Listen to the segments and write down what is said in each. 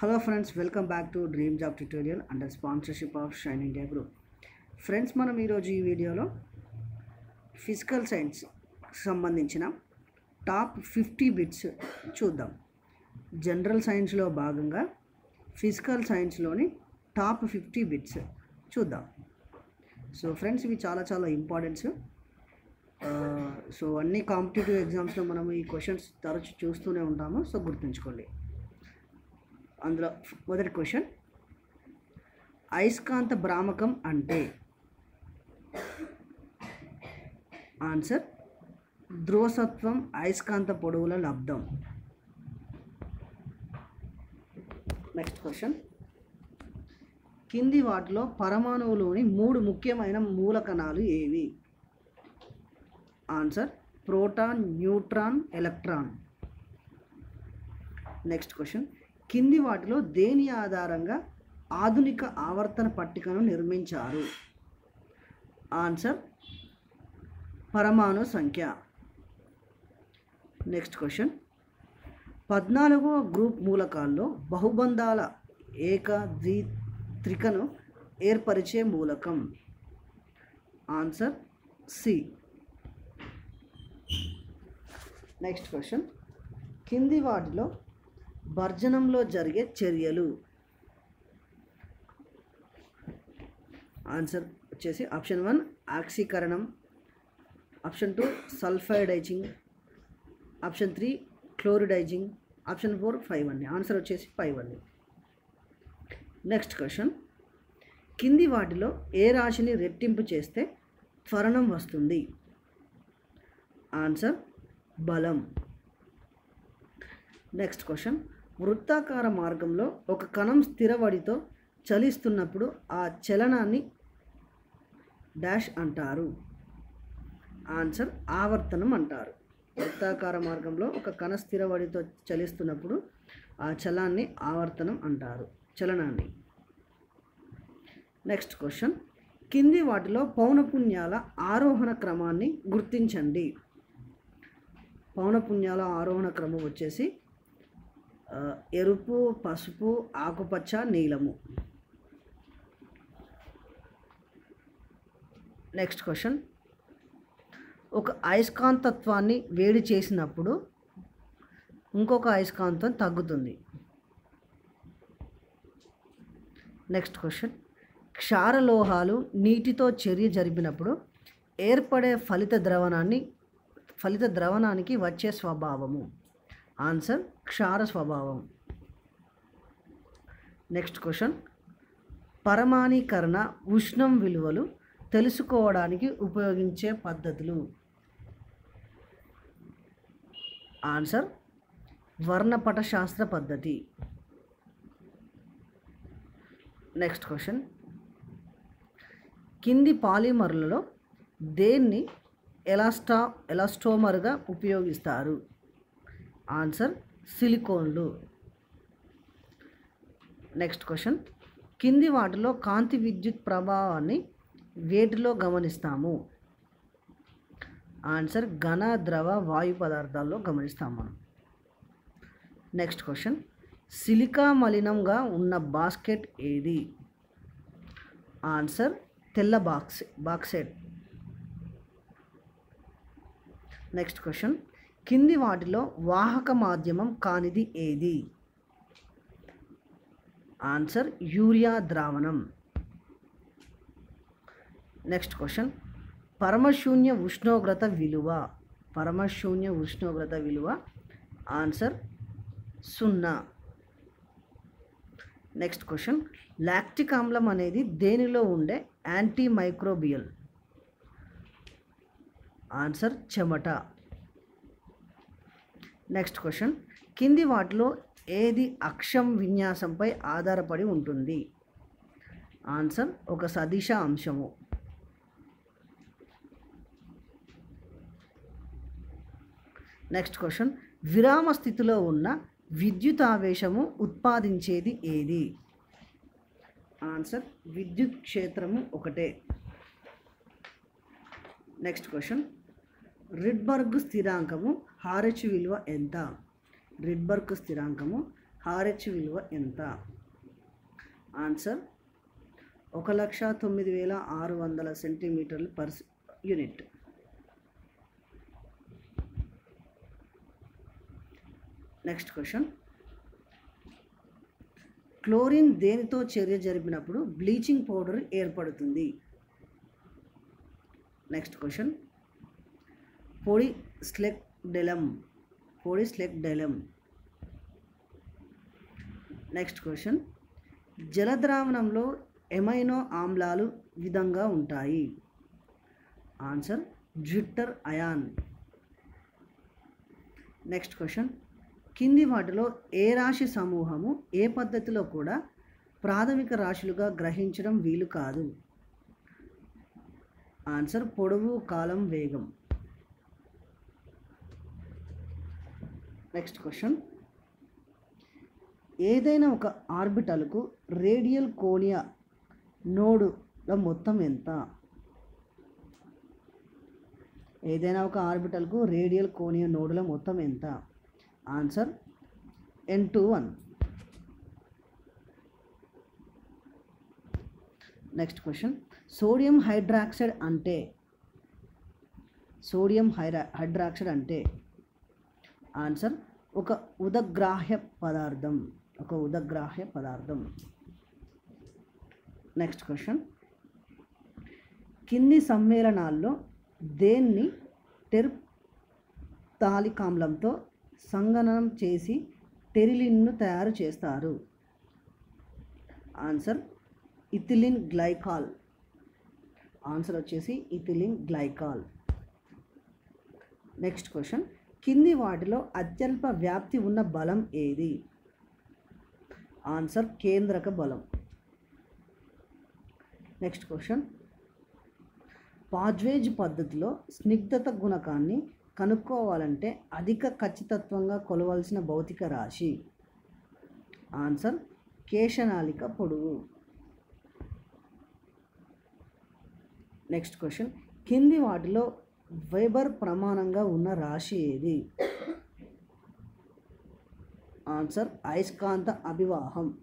Hello friends welcome back to dream job tutorial under sponsorship of shine India group friends మనం ఈరోజు ఈ వీడియోలో physical science సంబంధించిన top fifty bits చూద్దాం. General సైన్స్లో భాగంగా ఫిజికల్ సైన్స్లోని టాప్ ఫిఫ్టీ బిట్స్ చూద్దాం. సో ఫ్రెండ్స్ ఇవి చాలా చాలా ఇంపార్టెంట్స్ సో అన్ని కాంపిటేటివ్ ఎగ్జామ్స్లో మనం ఈ క్వశ్చన్స్ తరచు చూస్తూనే ఉంటాము. సో గుర్తుంచుకోండి. అందులో మొదటి క్వశ్చన్. అయస్కాంత భ్రామకం అంటే? ఆన్సర్ ధ్రువసత్వం అయస్కాంత పొడవుల లబ్ధం నెక్స్ట్ క్వశ్చన్ కింది వాటిలో పరమాణువులోని మూడు ముఖ్యమైన మూలకణాలు ఏవి? Answer proton neutron electron. Next question కింది వాటిలో దేని ఆధారంగా ఆధునిక ఆవర్తన పట్టికను నిర్మించారు? ఆన్సర్ పరమాణు సంఖ్య. Next question. పద్నాలుగవ గ్రూప్ మూలకాల్లో బహుబంధాల ఏక ద్వి త్రికను ఏర్పరిచే మూలకం. Answer C. Next question. కింది వాటిలో భర్జనంలో జరిగే చర్యలు. ఆన్సర్ వచ్చేసి ఆప్షన్ వన్ ఆక్సీకరణం. Option two sulphidising. Option three chloridising. Option four five అండి ఆన్సర్ వచ్చేసి ఫైవ్ అండి నెక్స్ట్ క్వశ్చన్. కింది వాటిలో ఏ రాశిని రెట్టింపు చేస్తే త్వరణం వస్తుంది? ఆన్సర్ బలం. Next question. వృత్తాకార మార్గంలో ఒక కణం స్థిరవడితో చలిస్తున్నప్పుడు ఆ చలనాన్ని డాష్ అంటారు. ఆన్సర్ ఆవర్తనం అంటారు. వృత్తాకార మార్గంలో ఒక కణ స్థిరవడితో చలిస్తున్నప్పుడు ఆ చలాన్ని ఆవర్తనం అంటారు. చలనాన్ని. Next question. కింది వాటిలో పౌనపుణ్యాల ఆరోహణ క్రమాన్ని గుర్తించండి. పౌనపుణ్యాల ఆరోహణ క్రమం వచ్చేసి ఎరుపు పసుపు ఆకుపచ్చ నీలము. నెక్స్ట్ క్వశ్చన్ ఒక అయస్కాంతత్వాన్ని వేడి చేసినప్పుడు ఇంకొక అయస్కాంతం తగ్గుతుంది. నెక్స్ట్ క్వశ్చన్ క్షారలోహాలు నీటితో చర్య జరిపినప్పుడు ఏర్పడే ఫలిత ద్రవణాన్ని ఫలిత ద్రవణానికి వచ్చే స్వభావము. ఆన్సర్ క్షార స్వభావం. Next question. పరమాణీకరణ ఉష్ణం విలువలు తెలుసుకోవడానికి ఉపయోగించే పద్ధతులు. ఆన్సర్ వర్ణపట శాస్త్ర పద్ధతి. Next question. కింది పాలిమర్లలో దేన్ని ఎలాస్టా ఎలాస్టోమర్గా ఉపయోగిస్తారు? ఆన్సర్ సిలికోన్లు. Next question. కింది వాటిలో కాంతి విద్యుత్ ప్రభావాన్ని వేటిలో గమనిస్తాము? ఆన్సర్ ఘన ద్రవ వాయు పదార్థాల్లో గమనిస్తాం మనం. Next question. సిలికా మలినంగా ఉన్న బాస్కెట్ ఏది? ఆన్సర్ తెల్ల బాక్స్ బాక్సెట్. Next question. కింది వాటిలో వాహక మాధ్యమం కానిది ఏది? ఆన్సర్ యూరియా ద్రావణం. Next question. పరమశూన్య ఉష్ణోగ్రత విలువ. పరమశూన్య ఉష్ణోగ్రత విలువ ఆన్సర్ సున్నా. Next question. లాక్టిక్ ఆమ్లం అనేది దేనిలో ఉండే యాంటీ మైక్రోబియల్ ఆన్సర్ చెమట. నెక్స్ట్ క్వశ్చన్ కింది వాటిలో ఏది అక్షం విన్యాసంపై ఆధారపడి ఉంటుంది? ఆన్సర్ ఒక సదిశ అంశము. నెక్స్ట్ క్వశ్చన్ విరామ స్థితిలో ఉన్న విద్యుత్ ఆవేశము ఉత్పాదించేది ఏది? ఆన్సర్ విద్యుత్ క్షేత్రము ఒకటే. నెక్స్ట్ క్వశ్చన్ రిడ్బర్గ్ స్థిరాంకము హారెచ్ విలువ ఎంత? రిడ్బర్గ్ స్థిరాంకము హారెచ్ విలువ ఎంత? ఆన్సర్ ఒక లక్ష తొమ్మిది వేల ఆరు వందల సెంటీమీటర్లు per unit. Next question. Chlorine దేనితో చర్య జరిపినప్పుడు బ్లీచింగ్ పౌడర్ ఏర్పడుతుంది? Next question. పొడి స్లెక్ డెలం పొడి స్లెక్ డెలం నెక్స్ట్ క్వశ్చన్ జలద్రావణంలో ఎమైనో ఆమ్లాలు విధంగా ఉంటాయి? Answer zwitterion. నెక్స్ట్ క్వశ్చన్ కింది వాటిలో ఏ రాశి సమూహము ఏ పద్ధతిలో కూడా ప్రాథమిక రాశులుగా గ్రహించడం వీలు కాదు? ఆన్సర్ పొడవు కాలం వేగం. నెక్స్ట్ క్వశ్చన్ ఏదైనా ఒక ఆర్బిటల్కు రేడియల్ కోనియా నోడుల మొత్తం ఎంత? ఏదైనా ఒక ఆర్బిటల్కు రేడియల్ కోనియా నోడుల మొత్తం ఎంత? Answer N two one next question sodium hydroxide అంటే? సోడియం హైడ్రా హైడ్రాక్సైడ్ అంటే? ఆన్సర్ ఒక ఉదగ్రాహ్య పదార్థం ఒక ఉదగ్రాహ్య పదార్థం. నెక్స్ట్ క్వశ్చన్ కింది సమ్మేళనాల్లో దేన్ని టెర్ప్ తాలికామ్లంతో సంగణనం చేసి టెరిలిన్ను తయారు చేస్తారు? Answer ethylene glycol. ఆన్సర్ వచ్చేసి ఇథిలిన్ గ్లైకాల్. నెక్స్ట్ క్వశ్చన్ కింది వాటిలో అత్యల్ప వ్యాప్తి ఉన్న బలం ఏది? ఆన్సర్ కేంద్రక బలం. Next question. పాజ్వేజ్ పద్ధతిలో స్నిగ్ధత గుణకాన్ని కనుక్కోవాలంటే అధిక ఖచ్చితత్వంగా కొలవలసిన భౌతిక రాశి. ఆన్సర్ కేశనాళిక పొడుగు. Next question. కింది వాటిలో వెబర్ ప్రమాణంగా ఉన్న రాశి ఏది? ఆన్సర్ అయస్కాంత అభివాహం.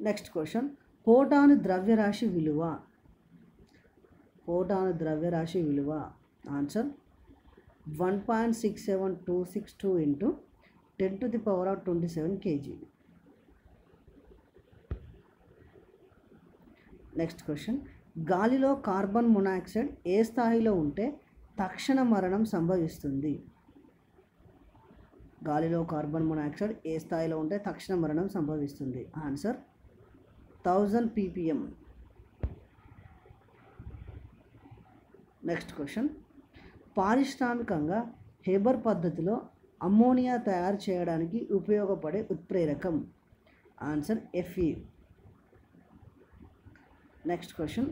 నెక్స్ట్ క్వశ్చన్ పోటాను ద్రవ్యరాశి విలువ. పోటాను ద్రవ్యరాశి విలువ. Answer one point six seven two six two into ten to the power of twenty seven KG. Next question గాలిలో కార్బన్ మొనాక్సైడ్ ఏ స్థాయిలో ఉంటే తక్షణ మరణం సంభవిస్తుంది. గాలిలో కార్బన్ మొనాక్సైడ్ ఏ స్థాయిలో ఉంటే తక్షణ మరణం సంభవిస్తుంది. Answer thousand PPM next question పారిశ్రామికంగా హేబర్ పద్ధతిలో అమ్మోనియా తయారు చేయడానికి ఉపయోగపడే ఉత్ప్రేరకం. Answer FE next question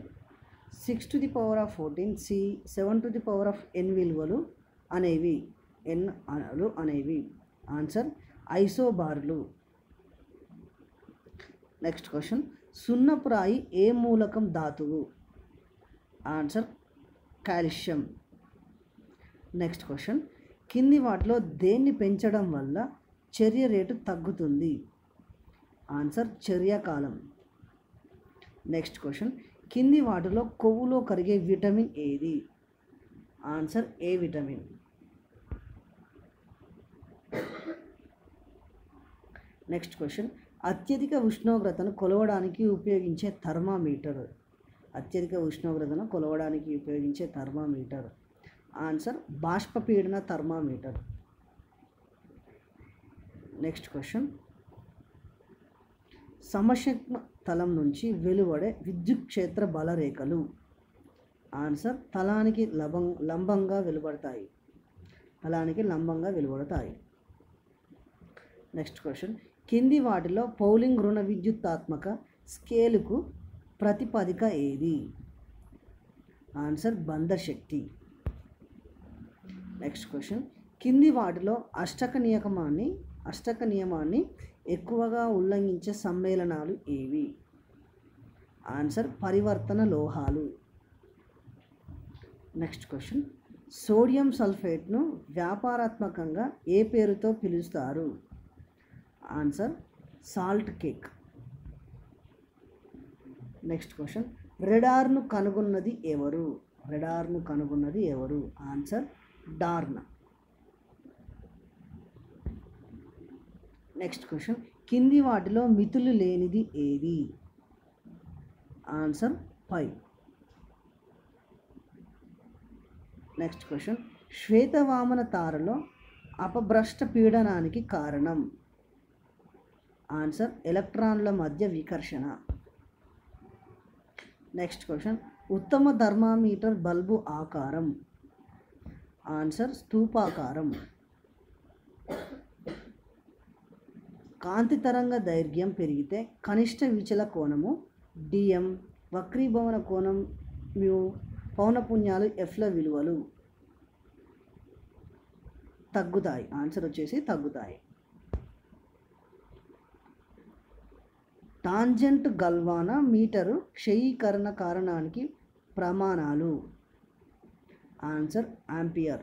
six to the power of fourteen C seven to the power of N విలువలు అనేవి ఎన్ అలు అనేవి. ఆన్సర్ ఐసోబార్లు. నెక్స్ట్ క్వశ్చన్ సున్నపురాయి ఏ మూలకం ధాతువు? Answer calcium. నెక్స్ట్ క్వశ్చన్ కింది వాటిలో దేన్ని పెంచడం వల్ల చర్య రేటు తగ్గుతుంది? ఆన్సర్ చర్యాకాలం నెక్స్ట్ క్వశ్చన్ కింది వాటిలో కొవ్వులో కరిగే విటమిన్ ఏది? Answer A vitamin? Next question. అత్యధిక ఉష్ణోగ్రతను కొలవడానికి ఉపయోగించే థర్మామీటర్. అత్యధిక ఉష్ణోగ్రతను కొలవడానికి ఉపయోగించే థర్మామీటర్. ఆన్సర్ బాష్పపీడన థర్మామీటర్. Next question. సమశక్మ తలం నుంచి వెలువడే విద్యుత్ క్షేత్ర బలరేఖలు. ఆన్సర్ తలానికి లభం లంబంగా వెలువడతాయి. తలానికి లంబంగా వెలువడతాయి. Next question. కింది వాటిలో పౌలింగ్ రుణ విద్యుత్తాత్మక స్కేలుకు ప్రతిపదిక ఏది? ఆన్సర్ బంధశక్తి. Next question. కింది వాటిలో అష్టక నియమాన్ని అష్టక నియమాన్ని ఎక్కువగా ఉల్లంఘించే సమ్మేళనాలు ఏవి? ఆన్సర్ పరివర్తన లోహాలు. నెక్స్ట్ క్వశ్చన్ సోడియం సల్ఫేట్ను వ్యాపారాత్మకంగా ఏ పేరుతో పిలుస్తారు? Answer salt cake next question రెడార్ను కనుగొన్నది ఎవరు? రెడార్ను కనుగొన్నది ఎవరు? ఆన్సర్ డార్న్ నెక్స్ట్ క్వశ్చన్ కింది వాటిలో మితులు లేనిది ఏది? ఆన్సర్ ఫైవ్ నెక్స్ట్ క్వశ్చన్ శ్వేతవామన తారలో అపభ్రష్ట పీడనానికి కారణం? ఆన్సర్ ఎలక్ట్రాన్ల మధ్య వికర్షణ. నెక్స్ట్ క్వశ్చన్ ఉత్తమ థర్మామీటర్ బల్బు ఆకారం? ఆన్సర్ స్థూపాకారం. కాంతి తరంగ దైర్ఘ్యం పెరిగితే కనిష్ట విచల కోణము డిఎం వక్రీభవన కోణం మ్యూ పౌనపుణ్యాలు ఎఫ్ల విలువలు తగ్గుతాయి. ఆన్సర్ వచ్చేసి తగ్గుతాయి. టాంజెంట్ గల్వాన మీటరు క్షయీకరణ కారణానికి ప్రమాణాలు. ఆన్సర్ ఆంపియర్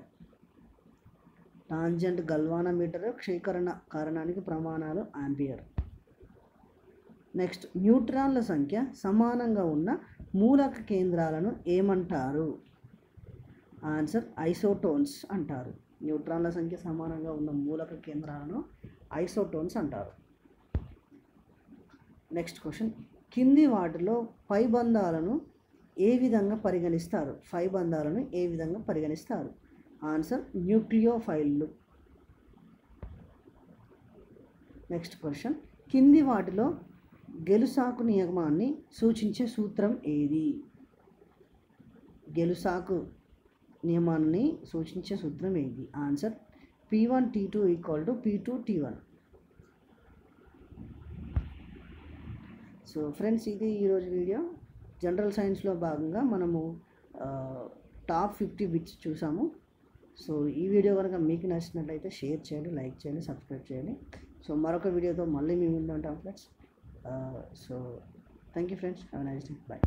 టాంజెంట్ గల్వానమీటర్ క్షీకరణ కారణానికి ప్రమాణాలు ఆంపియర్. నెక్స్ట్ న్యూట్రాన్ల సంఖ్య సమానంగా ఉన్న మూలక కేంద్రాలను ఏమంటారు? ఆన్సర్ ఐసోటోన్స్ అంటారు. న్యూట్రాన్ల సంఖ్య సమానంగా ఉన్న మూలక కేంద్రాలను ఐసోటోన్స్ అంటారు. నెక్స్ట్ క్వశ్చన్ కింది వాటిలో పై బంధాలను ఏ విధంగా పరిగణిస్తారు? పై బంధాలను ఏ విధంగా పరిగణిస్తారు? ఆన్సర్ న్యూక్లియోఫైల్లు నెక్స్ట్ క్వశ్చన్. కింది వాటిలో గెలుసాకు నియమాన్ని సూచించే సూత్రం ఏది? గెలుసాకు నియమాన్ని సూచించే సూత్రం ఏది? Answer P one T two equal to P two T one. So friends ఇది ఈరోజు వీడియో. జనరల్ సైన్స్లో భాగంగా మనము టాప్ ఫిఫ్టీ బిట్స్ చూసాము. సో ఈ వీడియో కనుక మీకు నచ్చినట్లయితే షేర్ చేయండి లైక్ చేయండి సబ్స్క్రైబ్ చేయండి. సో మరొక వీడియోతో మళ్ళీ మేము ఉంటాం friends so thank you friends have nice day bye